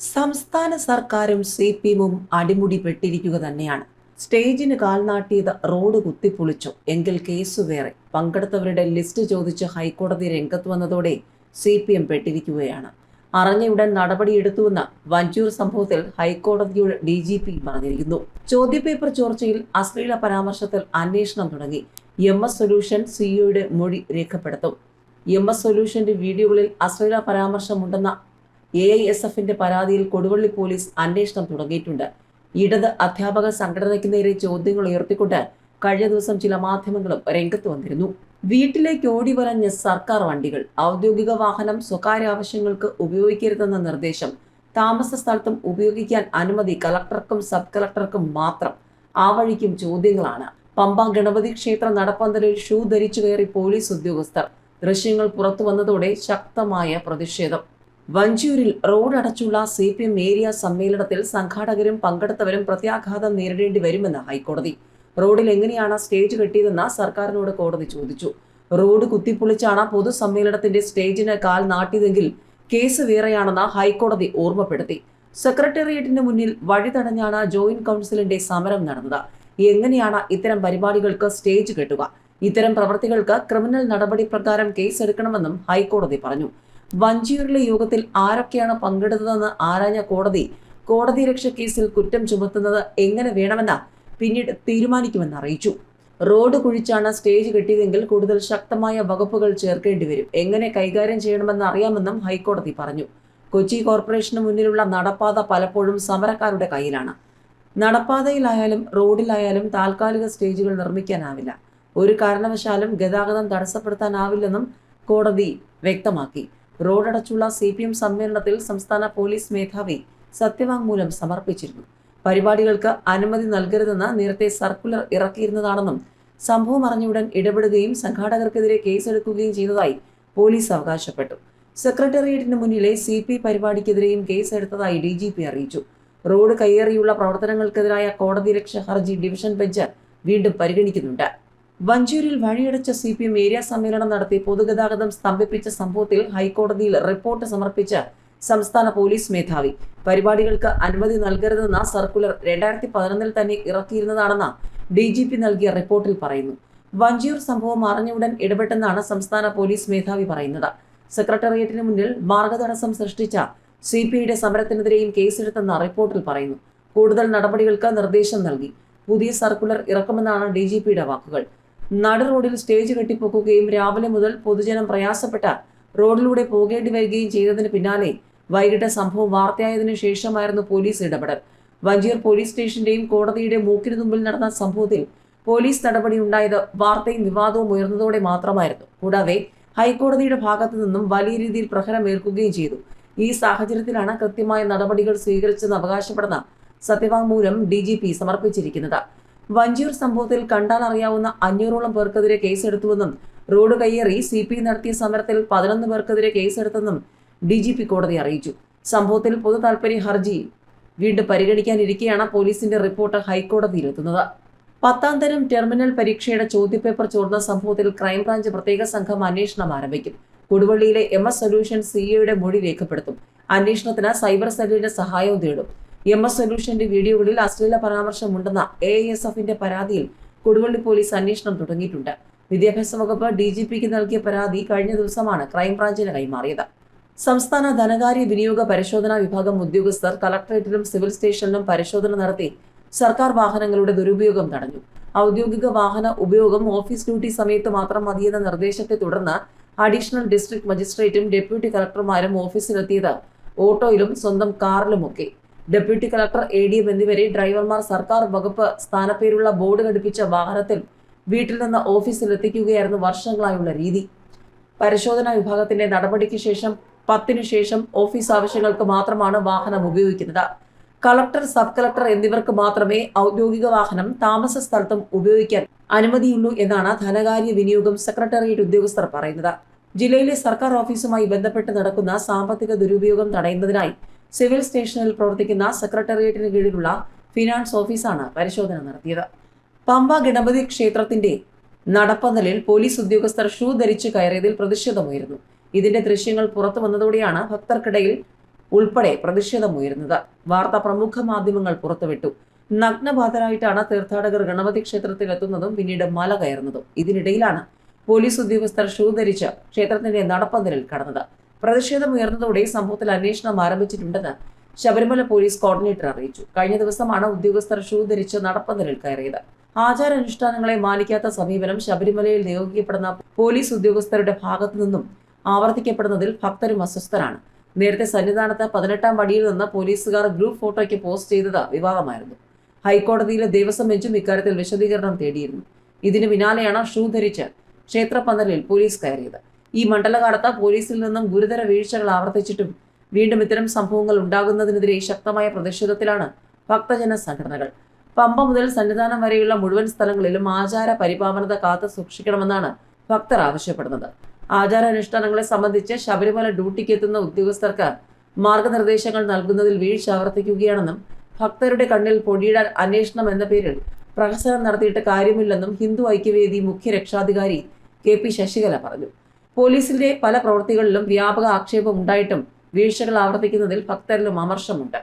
സംസ്ഥാന സർക്കാരും C P എമ്മും അടിമുടി പെട്ടിരിക്കുക തന്നെയാണ്. സ്റ്റേജിന് കാൽനാട്ടിയത് റോഡ് കുത്തിപ്പൊളിച്ചു. എങ്കിൽ കേസ് വേറെ. പങ്കെടുത്തവരുടെ ലിസ്റ്റ് ചോദിച്ച് ഹൈക്കോടതി രംഗത്ത് വന്നതോടെ സി പി എം പെട്ടിരിക്കുകയാണ്. അറിഞ്ഞയുടൻ നടപടിയെടുത്തുവെന്ന് വഞ്ചൂർ സംഭവത്തിൽ ഹൈക്കോടതിയുടെ ഡി ജി പി പറഞ്ഞിരിക്കുന്നു. ചോദ്യപേപ്പർ ചോർച്ചയിൽ അശ്ലീല പരാമർശത്തിൽ അന്വേഷണം തുടങ്ങി. എം എസ് സൊല്യൂഷൻ സിഇഒയുടെ മൊഴി രേഖപ്പെടുത്തും. എം എസ് സൊല്യൂഷന്റെ വീഡിയോകളിൽ അശ്ലീല പരാമർശമുണ്ടെന്ന എ ഐ എസ് എഫിന്റെ പരാതിയിൽ കൊടുവള്ളി പോലീസ് അന്വേഷണം തുടങ്ങിയിട്ടുണ്ട്. ഇടത് അധ്യാപക സംഘടനയ്ക്ക് നേരെ ചോദ്യങ്ങൾ ഉയർത്തിക്കൊണ്ട് കഴിഞ്ഞ ദിവസം ചില മാധ്യമങ്ങളും രംഗത്ത് വന്നിരുന്നു. വീട്ടിലേക്ക് ഓടി വരഞ്ഞ സർക്കാർ വണ്ടികൾ ഔദ്യോഗിക വാഹനം സ്വകാര്യ ആവശ്യങ്ങൾക്ക് ഉപയോഗിക്കരുതെന്ന നിർദ്ദേശം താമസ സ്ഥലത്തും ഉപയോഗിക്കാൻ അനുമതി കളക്ടർക്കും സബ് കളക്ടർക്കും മാത്രം. ആ വഴിക്കും ചോദ്യങ്ങളാണ്. പമ്പ ഗണപതി ക്ഷേത്ര നടപ്പന്തലിൽ ഷൂ ധരിച്ചു കയറി പോലീസ് ഉദ്യോഗസ്ഥർ. ദൃശ്യങ്ങൾ പുറത്തു വന്നതോടെ ശക്തമായ പ്രതിഷേധം. വഞ്ചൂരിൽ റോഡ് അടച്ചുള്ള സി പി എം ഏരിയ സമ്മേളനത്തിൽ സംഘാടകരും പങ്കെടുത്തവരും പ്രത്യാഘാതം നേരിടേണ്ടി വരുമെന്ന് ഹൈക്കോടതി. റോഡിൽ എങ്ങനെയാണ് സ്റ്റേജ് കെട്ടിയതെന്ന് സർക്കാരിനോട് കോടതി ചോദിച്ചു. റോഡ് കുത്തിപ്പൊളിച്ചാണ് പൊതുസമ്മേളനത്തിന്റെ സ്റ്റേജിന് കാൽ നാട്ടിയതെങ്കിൽ കേസ് വേറെയാണെന്ന് ഹൈക്കോടതി ഓർമ്മപ്പെടുത്തി. സെക്രട്ടേറിയറ്റിന് മുന്നിൽ വഴി തടഞ്ഞാണ് ജോയിന്റ് കൗൺസിലിന്റെ സമരം നടന്നത്. എങ്ങനെയാണ് ഇത്തരം പരിപാടികൾക്ക് സ്റ്റേജ് കെട്ടുക? ഇത്തരം പ്രവർത്തികൾക്ക് ക്രിമിനൽ നടപടി പ്രകാരം കേസെടുക്കണമെന്നും ഹൈക്കോടതി പറഞ്ഞു. വഞ്ചിയൂരിലെ യോഗത്തിൽ ആരൊക്കെയാണ് പങ്കെടുത്തതെന്ന് ആരാഞ്ഞ കോടതി? കോടതി രക്ഷ കേസിൽ കുറ്റം ചുമത്തുന്നത് എങ്ങനെ വേണമെന്ന് പിന്നീട് തീരുമാനിക്കുമെന്ന് അറിയിച്ചു. റോഡ് കുഴിച്ചാണ് സ്റ്റേജ് കെട്ടിയതെങ്കിൽ കൂടുതൽ ശക്തമായ വകുപ്പുകൾ ചേർക്കേണ്ടി വരും. എങ്ങനെ കൈകാര്യം ചെയ്യണമെന്ന് അറിയാമെന്നും ഹൈക്കോടതി പറഞ്ഞു. കൊച്ചി കോർപ്പറേഷന് മുന്നിലുള്ള നടപ്പാത പലപ്പോഴും സമരക്കാരുടെ കയ്യിലാണ്. നടപ്പാതയിലായാലും റോഡിലായാലും താൽക്കാലിക സ്റ്റേജുകൾ നിർമ്മിക്കാനാവില്ല. ഒരു കാരണവശാലും ഗതാഗതം തടസ്സപ്പെടുത്താനാവില്ലെന്നും കോടതി വ്യക്തമാക്കി. റോഡടച്ചുള്ള സി പി എം സമ്മേളനത്തിൽ സംസ്ഥാന പോലീസ് മേധാവി സത്യവാങ്മൂലം സമർപ്പിച്ചിരുന്നു. പരിപാടികൾക്ക് അനുമതി നൽകരുതെന്ന് നേരത്തെ സർക്കുലർ ഇറക്കിയിരുന്നതാണെന്നും സംഭവം അറിഞ്ഞുടൻ ഇടപെടുകയും സംഘാടകർക്കെതിരെ കേസെടുക്കുകയും ചെയ്തതായി പോലീസ് അവകാശപ്പെട്ടു. സെക്രട്ടേറിയറ്റിന് മുന്നിലെ സി പി പരിപാടിക്കെതിരെയും കേസെടുത്തതായി ഡി ജി പി അറിയിച്ചു. റോഡ് കയ്യേറിയുള്ള പ്രവർത്തനങ്ങൾക്കെതിരായ കോടതി രക്ഷ ഹർജി ഡിവിഷൻ ബെഞ്ച് വീണ്ടും പരിഗണിക്കുന്നുണ്ട്. വഞ്ചൂരിൽ വഴിയടച്ച സി പി എം ഏരിയ സമ്മേളനം നടത്തി പൊതുഗതാഗതം സ്തംഭിപ്പിച്ച സംഭവത്തിൽ ഹൈക്കോടതിയിൽ റിപ്പോർട്ട് സമർപ്പിച്ച സംസ്ഥാന പോലീസ് മേധാവി. പരിപാടികൾക്ക് അനുമതി നൽകരുതെന്ന സർക്കുലർ രണ്ടായിരത്തി പതിനൊന്നിൽ തന്നെ ഇറക്കിയിരുന്നതാണെന്ന് ഡി ജി പി നൽകിയ റിപ്പോർട്ടിൽ പറയുന്നു. വഞ്ചിയൂർ സംഭവം അറിഞ്ഞുടൻ ഇടപെട്ടെന്നാണ് സംസ്ഥാന പോലീസ് മേധാവി പറയുന്നത്. സെക്രട്ടേറിയറ്റിന് മുന്നിൽ മാർഗതടസ്സം സൃഷ്ടിച്ച സി പി ഐയുടെ സമരത്തിനെതിരെയും കേസെടുത്തെന്ന റിപ്പോർട്ടിൽ പറയുന്നു. കൂടുതൽ നടപടികൾക്ക് നിർദ്ദേശം നൽകി. പുതിയ സർക്കുലർ ഇറക്കുമെന്നാണ് ഡി ജി പിയുടെ വാക്കുകൾ. നട റോഡിൽ സ്റ്റേജ് കെട്ടിപ്പൊക്കുകയും രാവിലെ മുതൽ പൊതുജനം പ്രയാസപ്പെട്ട റോഡിലൂടെ പോകേണ്ടി വരികയും ചെയ്തതിന് പിന്നാലെ വൈകിട്ട് സംഭവം വാർത്തയായതിനു ശേഷമായിരുന്നു പോലീസ് ഇടപെടൽ. വഞ്ചിയൂർ പോലീസ് സ്റ്റേഷന്റെയും കോടതിയുടെ മൂക്കിനു മുമ്പിൽ നടന്ന സംഭവത്തിൽ പോലീസ് നടപടി ഉണ്ടായത് വാർത്തയും വിവാദവും ഉയർന്നതോടെ മാത്രമായിരുന്നു. കൂടാതെ ഹൈക്കോടതിയുടെ ഭാഗത്തു നിന്നും വലിയ രീതിയിൽ പ്രഹരമേൽക്കുകയും ചെയ്തു. ഈ സാഹചര്യത്തിലാണ് കൃത്യമായ നടപടികൾ സ്വീകരിച്ചെന്ന് അവകാശപ്പെടുന്ന സത്യവാങ്മൂലം ഡി സമർപ്പിച്ചിരിക്കുന്നത്. വഞ്ചിയൂർ സംഭവത്തിൽ കണ്ടാൽ അറിയാവുന്ന അഞ്ഞൂറോളം പേർക്കെതിരെ കേസെടുത്തുവെന്നും റോഡ് കയ്യേറി സി പി നടത്തിയ സമരത്തിൽ പതിനൊന്ന് പേർക്കെതിരെ കേസെടുത്തെന്നും ഡി ജി പി കോടതി അറിയിച്ചു. സംഭവത്തിൽ പൊതു താൽപര്യ ഹർജി വീണ്ടും പരിഗണിക്കാനിരിക്കെയാണ് പോലീസിന്റെ റിപ്പോർട്ട് ഹൈക്കോടതിയിലെത്തുന്നത്. പത്താം തരം ടെർമിനൽ പരീക്ഷയുടെ ചോദ്യപേപ്പർ ചോർന്ന സംഭവത്തിൽ ക്രൈംബ്രാഞ്ച് പ്രത്യേക സംഘം അന്വേഷണം ആരംഭിക്കും. കൊടുവള്ളിയിലെ എം എസ് സൊല്യൂഷൻ സിഇഒയുടെ മൊഴി രേഖപ്പെടുത്തും. അന്വേഷണത്തിന് സൈബർ സെല്ലിന്റെ സഹായവും തേടും. എം എസ് സൊല്യൂഷന്റെ വീഡിയോകളിൽ അശ്ലീല പരാമർശമുണ്ടെന്ന എ എസ് എഫിന്റെ പരാതിയിൽ കൊടുവള്ളി പോലീസ് അന്വേഷണം തുടങ്ങിയിട്ടുണ്ട്. വിദ്യാഭ്യാസ വകുപ്പ് ഡി ജി പിക്ക് നൽകിയ പരാതി കഴിഞ്ഞ ദിവസമാണ് ക്രൈംബ്രാഞ്ചിന് കൈമാറിയത്. സംസ്ഥാന ധനകാര്യ വിനിയോഗ പരിശോധനാ വിഭാഗം ഉദ്യോഗസ്ഥർ കളക്ടറേറ്റിലും സിവിൽ സ്റ്റേഷനിലും പരിശോധന നടത്തി സർക്കാർ വാഹനങ്ങളുടെ ദുരുപയോഗം തടഞ്ഞു. ഔദ്യോഗിക വാഹന ഉപയോഗം ഓഫീസ് ഡ്യൂട്ടി സമയത്ത് മാത്രം മതിയെന്ന നിർദ്ദേശത്തെ തുടർന്ന് അഡീഷണൽ ഡിസ്ട്രിക്ട് മജിസ്ട്രേറ്റും ഡെപ്യൂട്ടി കളക്ടർമാരും ഓഫീസിലെത്തിയത് ഓട്ടോയിലും സ്വന്തം കാറിലുമൊക്കെ. Deputy collector A D M എന്നിവരെ ഡ്രൈവർമാർ സർക്കാർ വകുപ്പ് സ്ഥാനപ്പേരുള്ള ബോർഡ് ഘടിപ്പിച്ച വാഹനത്തിൽ വീട്ടിൽ നിന്ന് ഓഫീസിൽ എത്തിക്കുകയായിരുന്നു വർഷങ്ങളായുള്ള രീതി. പരിശോധനാ വിഭാഗത്തിന്റെ നടപടിക്ക് ശേഷം പത്തിനു ശേഷം ഓഫീസ് ആവശ്യങ്ങൾക്ക് മാത്രമാണ് വാഹനം ഉപയോഗിക്കുന്നത്. കളക്ടർ സബ് കളക്ടർ എന്നിവർക്ക് മാത്രമേ ഔദ്യോഗിക വാഹനം താമസ സ്ഥലത്തും ഉപയോഗിക്കാൻ അനുമതിയുള്ളൂ എന്നാണ് ധനകാര്യ വിനിയോഗം സെക്രട്ടേറിയറ്റ് ഉദ്യോഗസ്ഥർ പറയുന്നത്. ജില്ലയിലെ സർക്കാർ ഓഫീസുമായി ബന്ധപ്പെട്ട് നടക്കുന്ന സാമ്പത്തിക ദുരുപയോഗം തടയുന്നതിനായി സിവിൽ സ്റ്റേഷനിൽ പ്രവർത്തിക്കുന്ന സെക്രട്ടേറിയറ്റിന് കീഴിലുള്ള ഫിനാൻസ് ഓഫീസാണ് പരിശോധന നടത്തിയത്. പമ്പ ഗണപതി ക്ഷേത്രത്തിന്റെ നടപ്പന്തലിൽ പോലീസ് ഉദ്യോഗസ്ഥർ ഷൂ ധരിച്ച് കയറിയതിൽ പ്രതിഷേധമുയർന്നു ഇതിന്റെ ദൃശ്യങ്ങൾ പുറത്തു വന്നതോടെയാണ് ഭക്തർക്കിടയിൽ ഉൾപ്പെടെ പ്രതിഷേധമുയരുന്നത്. വാർത്ത പ്രമുഖ മാധ്യമങ്ങൾ പുറത്തുവിട്ടു. നഗ്നബാധരായിട്ടാണ് തീർത്ഥാടകർ ഗണപതി ക്ഷേത്രത്തിൽ എത്തുന്നതും പിന്നീട് മല കയറുന്നതും. ഇതിനിടയിലാണ് പോലീസ് ഉദ്യോഗസ്ഥർ ഷൂ ധരിച്ച് ക്ഷേത്രത്തിന്റെ നടപ്പന്തലിൽ കടന്നത്. പ്രതിഷേധമുയർന്നതോടെ സംഭവത്തിൽ അന്വേഷണം ആരംഭിച്ചിട്ടുണ്ടെന്ന് ശബരിമല പോലീസ് കോർഡിനേറ്റർ അറിയിച്ചു. കഴിഞ്ഞ ദിവസമാണ് ഉദ്യോഗസ്ഥർ ഷൂ ധരിച്ച് നടപ്പന്തലിൽ കയറിയത്. ആചാരാനുഷ്ഠാനങ്ങളെ മാനിക്കാത്ത സമീപനം ശബരിമലയിൽ നിയോഗിക്കപ്പെടുന്ന പോലീസ് ഉദ്യോഗസ്ഥരുടെ ഭാഗത്തു നിന്നും ആവർത്തിക്കപ്പെടുന്നതിൽ ഭക്തരും അസ്വസ്ഥരാണ്. നേരത്തെ സന്നിധാനത്ത് പതിനെട്ടാം പടിയിൽ നിന്ന് പോലീസുകാർ ഗ്രൂപ്പ് ഫോട്ടോയ്ക്ക് പോസ്റ്റ് ചെയ്തത് വിവാദമായിരുന്നു. ഹൈക്കോടതിയിലെ ദേവസ്വം ബെഞ്ചും ഇക്കാര്യത്തിൽ വിശദീകരണം തേടിയിരുന്നു. ഇതിന് പിന്നാലെയാണ് ഷൂ ധരിച്ച് ക്ഷേത്രപന്തലിൽ പോലീസ് കയറിയത്. ഈ മണ്ഡലകാലത്ത് പോലീസിൽ നിന്നും ഗുരുതര വീഴ്ചകൾ ആവർത്തിച്ചിട്ടും വീണ്ടും ഇത്തരം സംഭവങ്ങൾ ഉണ്ടാകുന്നതിനെതിരെ ശക്തമായ പ്രതിഷേധത്തിലാണ് ഭക്തജന സംഘടനകൾ. പമ്പ മുതൽ സന്നിധാനം വരെയുള്ള മുഴുവൻ സ്ഥലങ്ങളിലും ആചാര പരിപാവനത കാത്തു സൂക്ഷിക്കണമെന്നാണ് ഭക്തർ ആവശ്യപ്പെടുന്നത്. ആചാരാനുഷ്ഠാനങ്ങളെ സംബന്ധിച്ച് ശബരിമല ഡ്യൂട്ടിക്ക് എത്തുന്ന ഉദ്യോഗസ്ഥർക്ക് മാർഗനിർദ്ദേശങ്ങൾ നൽകുന്നതിൽ വീഴ്ച ആവർത്തിക്കുകയാണെന്നും ഭക്തരുടെ കണ്ണിൽ പൊടിയിടാൻ അന്വേഷണം എന്ന പേരിൽ പ്രഹസനം നടത്തിയിട്ട് കാര്യമില്ലെന്നും ഹിന്ദു ഐക്യവേദി മുഖ്യ രക്ഷാധികാരി കെ പി ശശികല പറഞ്ഞു. പോലീസിന്റെ പല പ്രവൃത്തികളിലും വ്യാപക ആക്ഷേപം ഉണ്ടായിട്ടും വീഴ്ചകൾ ആവർത്തിക്കുന്നതിൽ ഭക്തരിലും അമർഷമുണ്ട്